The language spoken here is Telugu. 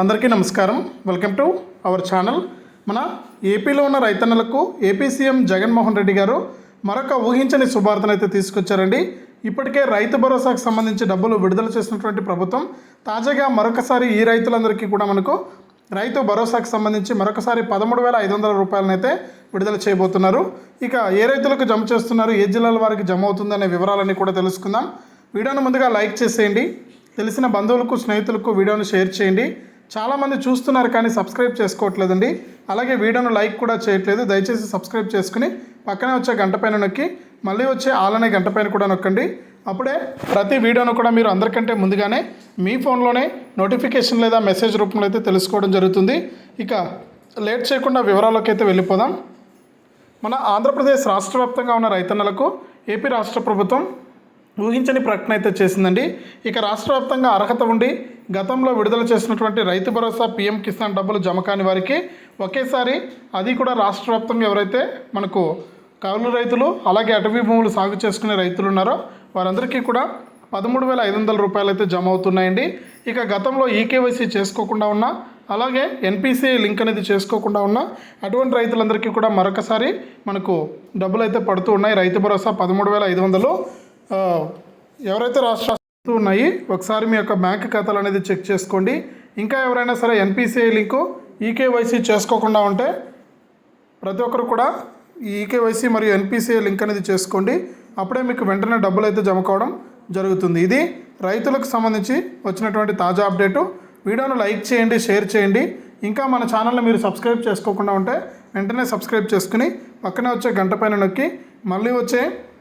అందరికీ నమస్కారం. Welcome to our channel. మన ఏపీలో ఉన్న రైతన్నలకు ఏపీ సీఎం జగన్మోహన్ రెడ్డి గారు మరొక ఊహించని శుభార్తను అయితే తీసుకొచ్చారండి. ఇప్పటికే రైతు భరోసాకు సంబంధించి డబ్బులు విడుదల చేసినటువంటి ప్రభుత్వం తాజాగా మరొకసారి ఈ రైతులందరికీ కూడా మనకు రైతు భరోసాకు సంబంధించి మరొకసారి పదమూడు వేల ఐదు వందల రూపాయలనైతే విడుదల చేయబోతున్నారు. ఇక ఏ రైతులకు జమ చేస్తున్నారు ఏ జిల్లాల వారికి జమ అవుతుందనే వివరాలన్నీ కూడా తెలుసుకుందాం. వీడియోను ముందుగా లైక్ చేసేయండి. తెలిసిన బంధువులకు స్నేహితులకు వీడియోను షేర్ చేయండి. చాలామంది చూస్తున్నారు కానీ సబ్స్క్రైబ్ చేసుకోవట్లేదండి. అలాగే వీడియోను లైక్ కూడా చేయట్లేదు. దయచేసి సబ్స్క్రైబ్ చేసుకుని పక్కనే వచ్చే గంట పైన నొక్కి మళ్ళీ వచ్చే ఆలనే గంట పైన కూడా నొక్కండి. అప్పుడే ప్రతి వీడియోను కూడా మీరు అందరికంటే ముందుగానే మీ ఫోన్లోనే నోటిఫికేషన్ లేదా మెసేజ్ రూపంలో అయితే తెలుసుకోవడం జరుగుతుంది. ఇక లేట్ చేయకుండా వివరాల్లోకి అయితే వెళ్ళిపోదాం. మన ఆంధ్రప్రదేశ్ రాష్ట్ర వ్యాప్తంగా ఉన్న రైతన్నలకు ఏపీ రాష్ట్ర ప్రభుత్వం ఊహించని ప్రకటన అయితే చేసిందండి. ఇక రాష్ట్ర వ్యాప్తంగా అర్హత ఉండి గతంలో విడుదల చేసినటువంటి రైతు భరోసా పీఎం కిసాన్ డబ్బులు జమ కాని వారికి ఒకేసారి అది కూడా రాష్ట్ర వ్యాప్తంగా ఎవరైతే మనకు కౌలు రైతులు అలాగే అటవీ భూములు సాగు చేసుకునే రైతులు ఉన్నారో వారందరికీ కూడా పదమూడు వేల ఐదు వందల రూపాయలు అయితే జమ అవుతున్నాయండి. ఇక గతంలో ఈకేవైసీ చేసుకోకుండా ఉన్న అలాగే ఎన్పిసి లింక్ అనేది చేసుకోకుండా ఉన్న అటువంటి రైతులందరికీ కూడా మరొకసారి మనకు డబ్బులు అయితే పడుతూ ఉన్నాయి. రైతు భరోసా పదమూడు వేల ఐదు వందలు ఎవరైతే రాష్ట్ర ఉన్నాయి ఒకసారి మీ యొక్క బ్యాంక్ ఖాతాలు అనేది చెక్ చేసుకోండి. ఇంకా ఎవరైనా సరే ఎన్పిసిఐ లింకు ఈకేవైసీ చేసుకోకుండా ఉంటే ప్రతి ఒక్కరు కూడా ఈ ఈకేవైసీ మరియు ఎన్పిసిఐ లింక్ అనేది చేసుకోండి. అప్పుడే మీకు వెంటనే డబ్బులు అయితే జమ కావడం జరుగుతుంది. ఇది రైతులకు సంబంధించి వచ్చినటువంటి తాజా అప్డేటు. వీడియోను లైక్ చేయండి షేర్ చేయండి. ఇంకా మన ఛానల్ని మీరు సబ్స్క్రైబ్ చేసుకోకుండా ఉంటే వెంటనే సబ్స్క్రైబ్ చేసుకుని పక్కనే వచ్చే గంట పైన నొక్కి మళ్ళీ వచ్చే